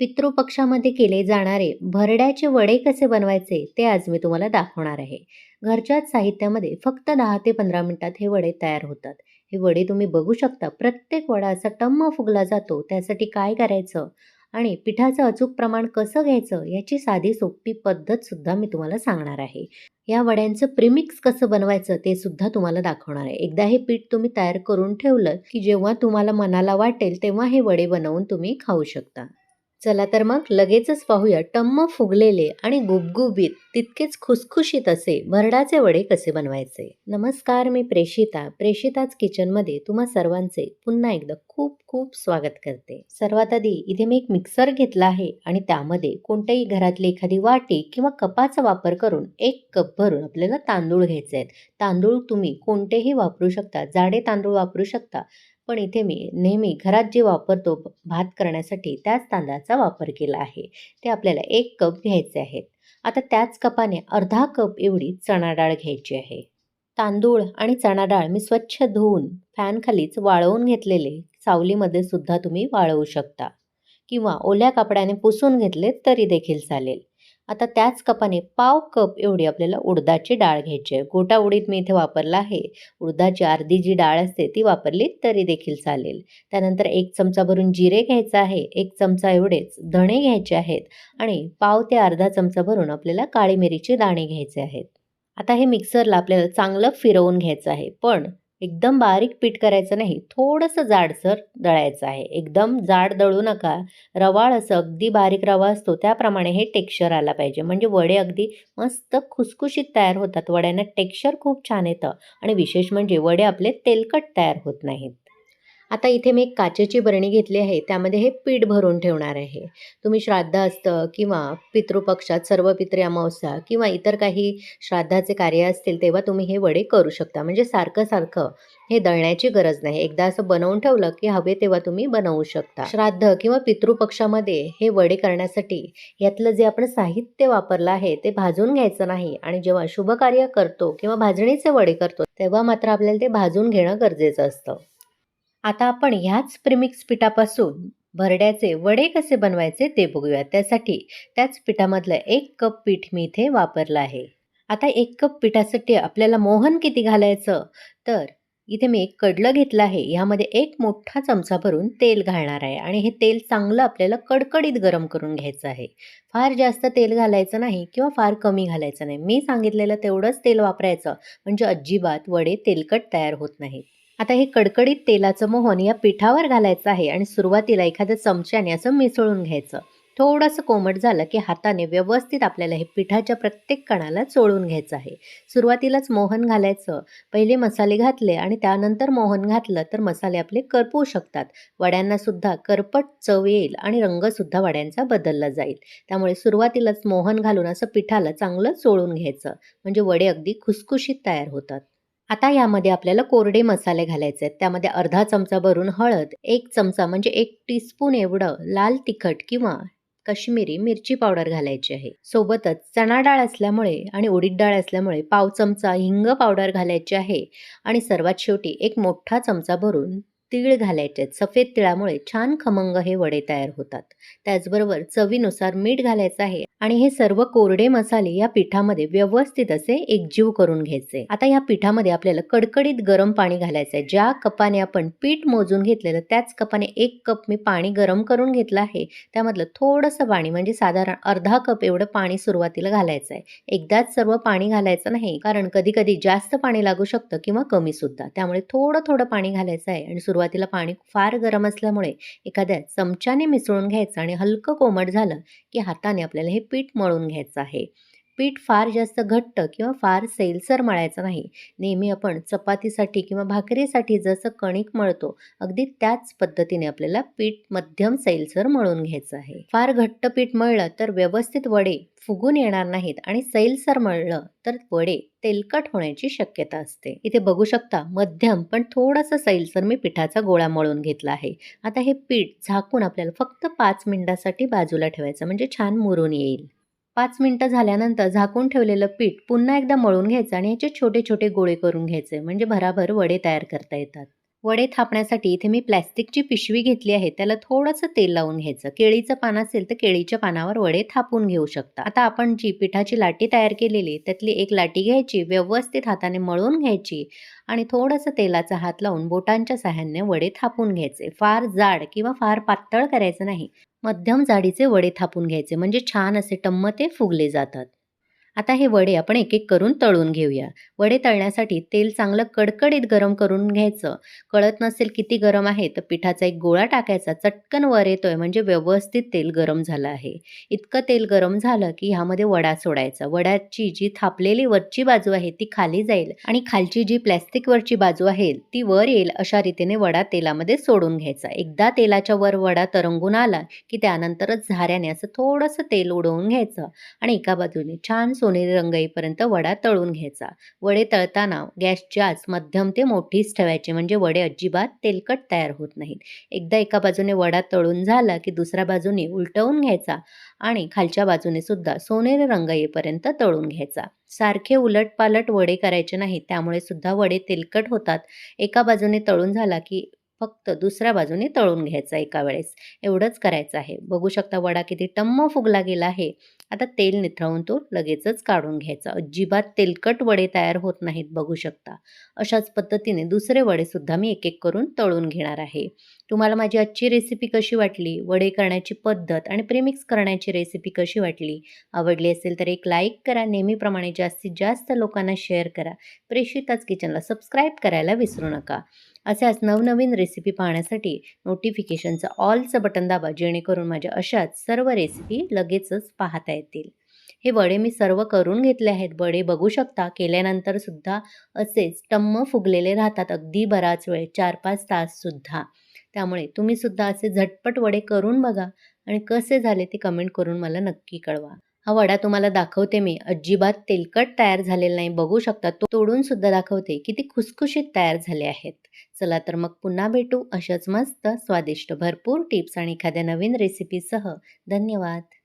पितृपक्षामध्ये केले जाणारे भरड्याचे वडे कसे बनवायचे ते आज मी तुम्हाला दाखवणार आहे. घरच्याच साहित्यामध्ये फक्त दहा ते पंधरा मिनिटात हे वडे तयार होतात. हे वडे तुम्ही बघू शकता. प्रत्येक वडा असा टम्म फुगला जातो. त्यासाठी काय करायचं आणि पिठाचं अचूक प्रमाण कसं घ्यायचं याची साधी सोपी पद्धत सुद्धा मी तुम्हाला सांगणार आहे. या वड्यांचं प्रिमिक्स कसं बनवायचं ते सुद्धा तुम्हाला दाखवणार आहे. एकदा हे पीठ तुम्ही तयार करून ठेवलं की जेव्हा तुम्हाला मनाला वाटेल तेव्हा हे वडे बनवून तुम्ही खाऊ शकता. चला तर मग लगेचच पाहूया टम्म फुगलेले आणि गुबगुबीत. तितकेच खुसखुशीत असे भरडाचे वडे कसे बनवायचे? नमस्कार मी प्रेषिता. प्रेषिताच किचनमध्ये तुम्हा सर्वांचे पुन्हा एकदा खूप खूप स्वागत करते. सर्वात आधी इथे मी एक मिक्सर घेतला आहे आणि त्यामध्ये कोणत्याही घरातली एखादी वाटी किंवा कपाचा वापर करून एक कप भरून आपल्याला तांदूळ घ्यायचे आहेत. तांदूळ तुम्ही कोणतेही वापरू शकता जाडे तांदूळ वापरू शकता पण इथे मी नेहमी घरात जे वापरतो भात करण्यासाठी त्याच तांदळाचा वापर केला आहे. ते आपल्याला एक कप घ्यायचे आहेत. आता त्याच कपाने अर्धा कप एवढी चणा डाळ घ्यायची आहे. तांदूळ आणि चणा डाळ मी स्वच्छ धुवून फॅनखालीच वाळवून घेतलेले. सावलीमध्ये सुद्धा तुम्ही वाळवू शकता. किंवा ओल्या कापडाने पुसून घेतले तरी देखील चालेल. आता त्याच कपाने पाव कप एवढी आपल्याला उडदाची डाळ घ्यायची आहे. गोटा उडीद मी इथे वापरला आहे. उडदाची अर्धी जी डाळ असते ती वापरली तरी देखील चालेल. त्यानंतर एक चमचा भरून जिरे घ्यायचा आहे. एक चमचा एवढेच धणे घ्यायचे आहेत आणि पाव ते अर्धा चमचा भरून आपल्याला काळी मिरीचे दाणे घ्यायचे आहेत. आता हे मिक्सरला आपल्याला चांगलं फिरवून घ्यायचं आहे. पण एकदम बारीक पीठ करायचं नाही थोडंसं जाडसर दळायचं आहे. एकदम जाड दळू नका. रवाळ असं अगदी बारीक रवा असतो त्याप्रमाणे हे टेक्स्चर आला पाहिजे. म्हणजे वडे अगदी मस्त खुसखुशीत तयार होतात. वड्यांना टेक्स्चर खूप छान येतं. आणि विशेष म्हणजे वडे आपले तेलकट तयार होत नाहीत. आता इथे मी एक काचेची बरणी घेतली आहे त्यामध्ये हे पीठ भरून ठेवणार आहे. तुम्ही श्राद्ध असतं किंवा पितृपक्षात सर्व पितृ अमावस्या किंवा इतर काही श्राद्धाचे कार्य असतील तेव्हा तुम्ही हे वडे करू शकता. म्हणजे सारखं सारखं हे दळण्याची गरज नाही. एकदा असं बनवून ठेवलं की हवे तेव्हा तुम्ही बनवू शकता. श्राद्ध किंवा पितृपक्षामध्ये हे वडे करण्यासाठी यातलं जे आपण साहित्य वापरलं आहे ते भाजून घ्यायचं नाही. आणि जेव्हा शुभ कार्य करतो किंवा भाजणीचे वडे करतो तेव्हा मात्र आपल्याला ते भाजून घेणं गरजेचं असतं. आता आपण ह्याच प्रिमिक्स पिठापासून भरड्याचे वडे कसे बनवायचे ते बघूया. त्यासाठी त्याच पिठामधलं एक कप पीठ मी इथे वापरलं आहे. आता एक कप पिठासाठी आपल्याला मोहन किती घालायचं? तर इथे मी एक कडलं घेतलं आहे. ह्यामध्ये एक मोठा चमचा भरून तेल घालणार आहे आणि हे तेल चांगलं आपल्याला कडकडीत गरम करून घ्यायचं आहे. फार जास्त तेल घालायचं नाही किंवा फार कमी घालायचं नाही. मी सांगितलेलं तेवढंच तेल वापरायचं. म्हणजे अजिबात वडे तेलकट तयार होत नाहीत. आता हे कडकडीत तेलाचं मोहन या पिठावर घालायचं आहे आणि सुरुवातीला एखाद्या चमच्याने असं मिसळून घ्यायचं. थोडंसं कोमट झालं की हाताने व्यवस्थित आपल्याला हे पिठाच्या प्रत्येक कणाला चोळून घ्यायचं आहे. सुरुवातीलाच मोहन घालायचं. पहिले मसाले घातले आणि त्यानंतर मोहन घातलं तर मसाले आपले करपू शकतात. वड्यांना सुद्धा करपट चव येईल आणि रंगसुद्धा वड्यांचा बदलला जाईल. त्यामुळे सुरुवातीलाच मोहन घालून असं पिठाला चांगलं चोळून घ्यायचं. म्हणजे वडे अगदी खुसखुशीत तयार होतात. आता यामध्ये आपल्याला कोरडे मसाले घालायचे आहेत. त्यामध्ये अर्धा चमचा भरून हळद एक चमचा म्हणजे एक टीस्पून एवढं लाल तिखट किंवा कश्मीरी मिरची पावडर घालायची आहे. सोबतच चणा डाळ असल्यामुळे आणि उडीद डाळ असल्यामुळे पाव चमचा हिंग पावडर घालायची आहे. आणि सर्वात शेवटी एक मोठा चमचा भरून तीळ घालायचे. आहेत सफेद तिळामुळे छान खमंग हे वडे तयार होतात. त्याचबरोबर चवीनुसार मीठ घालायचं आहे आणि हे सर्व कोरडे मसाले या पिठामध्ये व्यवस्थित असे एकजीव करून घ्यायचे. आता या पिठामध्ये आपल्याला कडकडीत गरम पाणी घालायचं आहे. ज्या कपाने आपण पीठ मोजून घेतलेलं त्याच कपाने एक कप मी पाणी गरम करून घेतलं आहे. त्यामधलं थोडंसं पाणी म्हणजे साधारण अर्धा कप एवढं पाणी सुरुवातीला घालायचं आहे. एकदाच सर्व पाणी घालायचं नाही कारण कधी कधी जास्त पाणी लागू शकतं किंवा कमी सुद्धा. त्यामुळे थोडं थोडं पाणी घालायचं आहे आणि सुरुवातीला पाणी फार गरम असल्यामुळे एखाद्या चमच्याने मिसळून घ्यायचं आणि हलकं कोमट झालं की हाताने आपल्याला हे पीठ मळून घ्यायचं आहे. पीठ फार जास्त घट्ट किंवा फार सैलसर मळायचं नाही. नेहमी आपण चपातीसाठी किंवा भाकरीसाठी जसं कणिक मळतो अगदी त्याच पद्धतीने आपल्याला पीठ मध्यम सैलसर मळून घ्यायचं आहे. फार घट्ट पीठ मळलं तर व्यवस्थित वडे फुगून येणार नाहीत आणि सैलसर मळलं तर वडे तेलकट होण्याची शक्यता असते. इथे बघू शकता मध्यम पण थोडासा सैलसर मी पिठाचा गोळा मळून घेतला आहे. आता हे पीठ झाकून आपल्याला फक्त पाच मिनिटासाठी बाजूला ठेवायचं म्हणजे छान मुरून येईल. पाच मिनटं झाल्यानंतर झाकून ठेवलेलं पीठ पुन्हा एकदा मळून घ्यायचं आणि याचे छोटे छोटे गोळे करून घ्यायचे. म्हणजे भराभर वडे तयार करता येतात. वडे थापण्यासाठी इथे मी प्लॅस्टिकची पिशवी घेतली आहे. त्याला थोडंसं तेल लावून घ्यायचं. केळीचं पान असेल तर केळीच्या पानावर वडे थापून घेऊ शकता. आता आपण जी पिठाची लाटी तयार केलेली त्यातली एक लाटी घ्यायची व्यवस्थित हाताने मळून घ्यायची आणि थोडंसं तेलाचा हात लावून बोटांच्या सहाय्याने वडे थापून घ्यायचे. फार जाड किंवा फार पातळ करायचं नाही. मध्यम जाडीचे वडे थापून घ्यायचे. म्हणजे छान असे टम्म ते फुगले जातात. आता हे वडे आपण एक एक करून तळून घेऊया. वडे तळण्यासाठी तेल चांगलं कडकडीत गरम करून घ्यायचं. कळत नसेल किती गरम आहे तर पिठाचा एक गोळा टाकायचा. चटकन वर येतोय म्हणजे व्यवस्थित तेल गरम झालं आहे. इतकं तेल गरम झालं की ह्यामध्ये वडा सोडायचा. वड्याची जी थापलेली वरची बाजू आहे ती खाली जाईल आणि खालची जी प्लॅस्टिकवरची बाजू आहे ती वर येईल अशा रीतीने वडा तेलामध्ये सोडून घ्यायचा. एकदा तेलाच्या वर वडा तरंगून आला की त्यानंतरच झाऱ्याने असं थोडंसं तेल उडवून घ्यायचं आणि एका बाजूने छान सोनेरी रंग येईपर्यंत वडा तळून घ्यायचा. वडे तळताना गॅसची आच मध्यम ते मोठीच ठेवायची. म्हणजे वडे अजिबात तेलकट तयार होत नाहीत. एकदा एका बाजूने वडा तळून झाला की दुसऱ्या बाजूने उलटवून घ्यायचा आणि खालच्या बाजूने सुद्धा सोनेरी रंग येईपर्यंत तळून घ्यायचा. सारखे उलटपालट वडे करायचे नाहीत. त्यामुळे सुद्धा वडे तेलकट होतात. एका बाजूने तळून झाला की फक्त दुसऱ्या बाजूने तळून घ्यायचा एका वेळेस. एवढंच करायचं आहे. बघू शकता वडा किती टम्म फुगला गेला आहे. आता तेल निथळून तो लगेचच काढून घ्यायचा. अजिबात तेलकट वडे तयार होत नाहीत बघू शकता. अशाच पद्धतीने दुसरे वडेसुद्धा मी एक एक करून तळून घेणार आहे. तुम्हाला माझी आजची रेसिपी कशी वाटली? वडे करण्याची पद्धत आणि प्रेमिक्स करण्याची रेसिपी कशी वाटली? आवडली असेल तर एक लाईक करा. नेहमीप्रमाणे जास्तीत जास्त लोकांना शेअर करा. प्रेषिताच किचनला सबस्क्राईब करायला विसरू नका. अशाच नवनवीन रेसिपी पाहण्यासाठी नोटिफिकेशनचं ऑलचं बटन दाबा जेणेकरून माझ्या अशाच सर्व रेसिपी लगेचच पाहता येतील. हे वडे मी सर्व करून घेतले आहेत. वडे बघू शकता केल्यानंतर सुद्धा असेच टम्म फुगलेले राहतात अगदी बराच वेळ चार पाच ताससुद्धा त्यामुळे तुम्ही सुद्धा असे झटपट वडे करून बघा आणि कसे झाले ते कमेंट करून मला नक्की कळवा. हा वडा तुम्हाला दाखवते मी. अजिबात तेलकट तयार झालेला नाही. बघू शकता तो तोडून सुद्धा दाखवते किती खुसखुशीत तयार झाले आहेत. चला तर मग पुन्हा भेटू अशाच मस्त स्वादिष्ट भरपूर टिप्स आणि एखाद्या नवीन रेसिपीसह धन्यवाद.